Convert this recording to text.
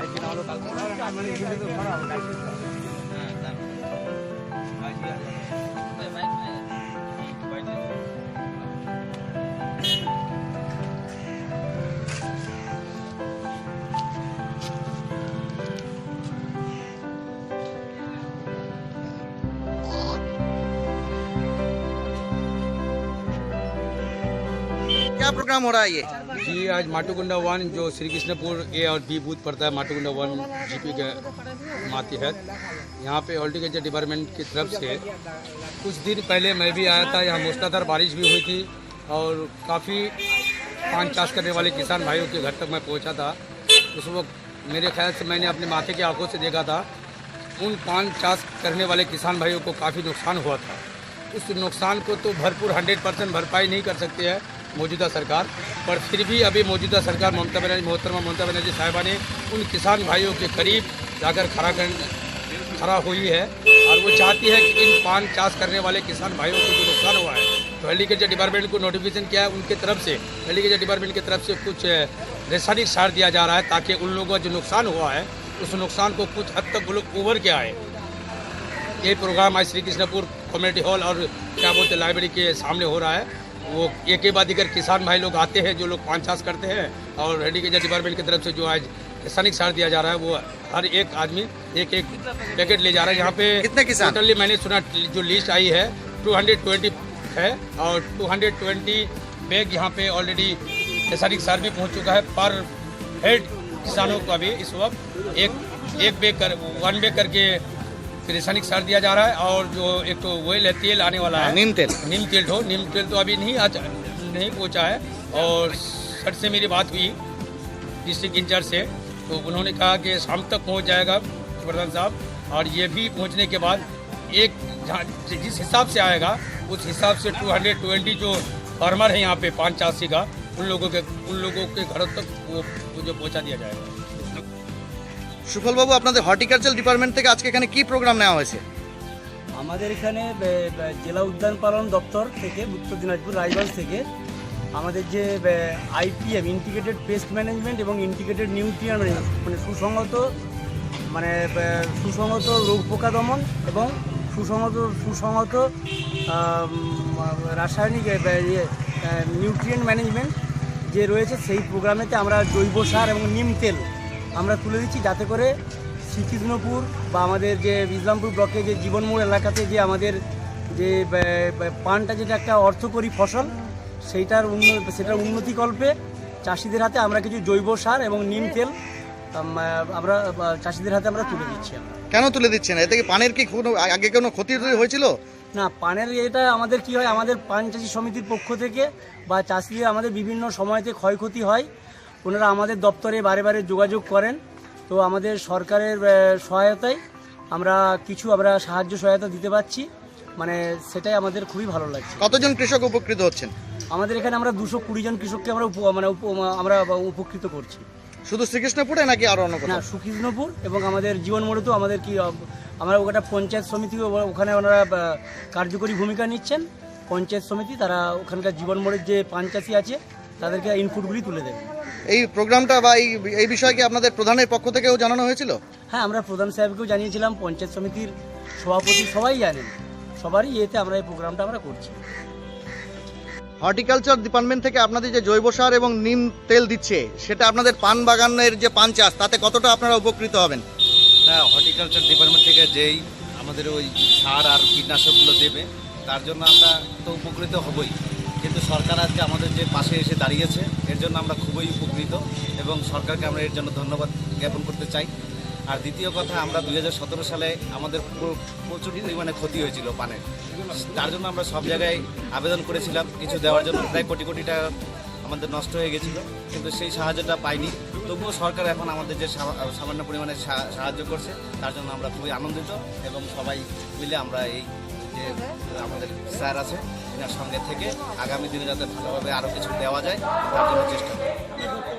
আজকে না হলো কালকে क्या प्रोग्राम हो रहा है ये? जी, आज माटुकुंडा वन जो श्री कृष्णपुर ए और बी बूथ पड़ता है माटुकुंडा वन जीपी के मातहत यहाँ पे हॉर्टिकल्चर डिपार्टमेंट की तरफ़ से कुछ दिन पहले मैं भी आया था, यहाँ मूसलाधार बारिश भी हुई थी और काफ़ी पान चाष करने वाले किसान भाइयों के घर तक मैं पहुँचा था। उस वक्त मेरे ख्याल से मैंने अपने माथे की आँखों से देखा था। उन पान चाष करने वाले किसान भाइयों को काफ़ी नुकसान हुआ था। उस नुकसान को तो भरपूर 100 परसेंट भरपाई नहीं कर सकती है। मौजूदा सरकार, पर फिर भी अभी मौजूदा सरकार ममता बनर्जी, मोहतरमा ममता बनर्जी साहिबा ने उन किसान भाइयों के करीब जाकर खड़ा कर, खड़ा हुई है। और वो चाहती है कि इन पान चाष करने वाले किसान भाइयों को जो नुकसान हुआ है तो एग्रीकल्चर डिपार्टमेंट को नोटिफिकेशन किया है उनके तरफ़ से। एग्रीकल्चर डिपार्टमेंट की तरफ़ से कुछ रासायनिक सार दिया जा रहा है ताकि उन लोगों का जो नुकसान हुआ है, उस नुकसान को कुछ हद तक वो लोग उभर के आए ये प्रोग्राम आज श्री कृष्णपुर कम्युनिटी हॉल और क्या बोलते लाइब्रेरी के सामने हो रहा है। वो एक के बाद दिगर किसान भाई लोग आते हैं जो लोग पान चाष करते हैं और एग्रीकल्चर डिपार्टमेंट की तरफ़ से जो आज रासायनिक सार दिया जा रहा है वो हर एक आदमी एक एक पैकेट ले जा रहा है यहाँ पे कितने किसान? टोटली मैंने सुना जो लिस्ट आई है 220 है और 220 बैग यहाँ पे ऑलरेडी रासायनिक सार भी पहुँच चुका है पर हेड किसानों को अभी इस वक्त एक एक बैग कर वन बैग करके रासायनिक सार दिया जा रहा है और जो एक तो ऑयल है तेल आने वाला है। नीम तेल। नीम तेल हो नीम तेल तो अभी नहीं आज नहीं पहुँचा है और सर से मेरी बात हुई डिस्ट्रिक्ट इंचार्ज से तो उन्होंने कहा कि शाम तक पहुँच जाएगा प्रधान साहब और ये भी पहुँचने के बाद एक जिस हिसाब से आएगा उस हिसाब से 220 जो फार्मर है यहाँ पे पाँच चासी का उन लोगों के उन लोगों के घरों तक वो जो पहुँचा दिया जाएगा। সুফল বাবু আপনাদের হর্টিকালচার ডিপার্টমেন্ট থেকে আজকে এখানে কি প্রোগ্রাম নেওয়া হয়েছে? আমাদের এখানে জেলা উদ্যান পালন দপ্তর থেকে, উত্তর দিনাজপুর রায়গঞ্জ থেকে, আমাদের যে আইপিএম ইন্টিগ্রেটেড পেস্ট ম্যানেজমেন্ট এবং ইন্টিগ্রেটেড নিউট্রিয়ান মানে সুসংহত মানে সুসংহত রোগ পোকা দমন এবং সুসংহত সুসংহত রাসায়নিক নিউট্রিয়েন্ট ম্যানেজমেন্ট যে রয়েছে, সেই প্রোগ্রামেতে আমরা জৈব সার এবং নিম তেল আমরা তুলে দিচ্ছি যাতে করে শ্রীকৃষ্ণপুর বা আমাদের যে ইসলামপুর ব্লকে যে জীবনমোড় এলাকাতে যে আমাদের যে পানটা যেটা একটা অর্থকরী ফসল সেইটার উন্ন সেটার উন্নতিকল্পে চাষিদের হাতে আমরা কিছু জৈব সার এবং নিম তেল আমরা চাষিদের হাতে আমরা তুলে দিচ্ছি আমরা। কেন তুলে দিচ্ছেন? এতে কি পানের কি কোনো আগে কোনো ক্ষতি হয়েছিল? না পানের এটা আমাদের কি হয় আমাদের পান চাষি সমিতির পক্ষ থেকে বা চাষিদের আমাদের বিভিন্ন সময়তে ক্ষয়ক্ষতি হয়। ওনারা আমাদের দপ্তরে বারে বারে যোগাযোগ করেন। তো আমাদের সরকারের সহায়তায় আমরা কিছু আমরা সাহায্য সহায়তা দিতে পারছি। মানে সেটাই আমাদের খুবই ভালো লাগছে। কতজন কৃষক উপকৃত হচ্ছেন? আমাদের এখানে আমরা দুশো কুড়ি জন কৃষককে আমরা উপ- মানে আমরা উপকৃত করছি। শুধু শ্রীকৃষ্ণপুরে নাকি আরও অন্য না কোথাও সুকৃষ্ণপুর এবং আমাদের জীবন মোড়ে তো আমাদের কি আমরা ওটা পঞ্চায়েত সমিতি ওখানে ওনারা কার্যকরী ভূমিকা নিচ্ছেন। পঞ্চায়েত সমিতি তারা ওখানকার জীবন মোড়ের যে পাঞ্চাসি আছে তাদেরকে ইনপুটগুলি তুলে দেবে। এই প্রোগ্রামটা বা এই এই বিষয়ে কি আপনাদের প্রধানের পক্ষ থেকেও জানানো হয়েছিল? হ্যাঁ আমরা প্রধান সাহেবকেও জানিয়েছিলাম পঞ্চায়েত সমিতির সভাপতি সবাই জানেন। সবারই এতে আমরা এই প্রোগ্রামটা আমরা করছি। হর্টিকালচার ডিপার্টমেন্ট থেকে আপনাদের যে জৈব সার এবং নিম তেল দিচ্ছে সেটা আপনাদের পান বাগানের যে পান চাষ তাতে কতটা আপনারা উপকৃত হবেন? হ্যাঁ হর্টিকালচার ডিপার্টমেন্ট থেকে যেই আমাদের ওই সার আর কীটনাশকগুলো দেবে তার জন্য আমরা তো উপকৃত হবই। কিন্তু সরকার আজকে আমাদের যে পাশে এসে দাঁড়িয়েছে, এর জন্য আমরা খুবই উপকৃত এবং সরকারকে আমরা এর জন্য ধন্যবাদ জ্ঞাপন করতে চাই। আর দ্বিতীয় কথা, আমরা দু হাজার সতেরো সালে আমাদের প্রচুর পরিমাণে ক্ষতি হয়েছিল পানের তার জন্য আমরা সব জায়গায় আবেদন করেছিলাম, কিছু দেওয়ার জন্য। প্রায় কোটি কোটি টাকা আমাদের নষ্ট হয়ে গেছিল, কিন্তু সেই সাহায্যটা পাইনি। তবুও সরকার এখন আমাদের যে সামান্য পরিমাণে সাহায্য করছে, তার জন্য আমরা খুবই আনন্দিত এবং সবাই মিলে আমরা এই যে আমাদের স্যার আছে এনার সঙ্গে থেকে আগামী দিনে যাতে ভালোভাবে আরও কিছু দেওয়া যায়, তার জন্য চেষ্টা করি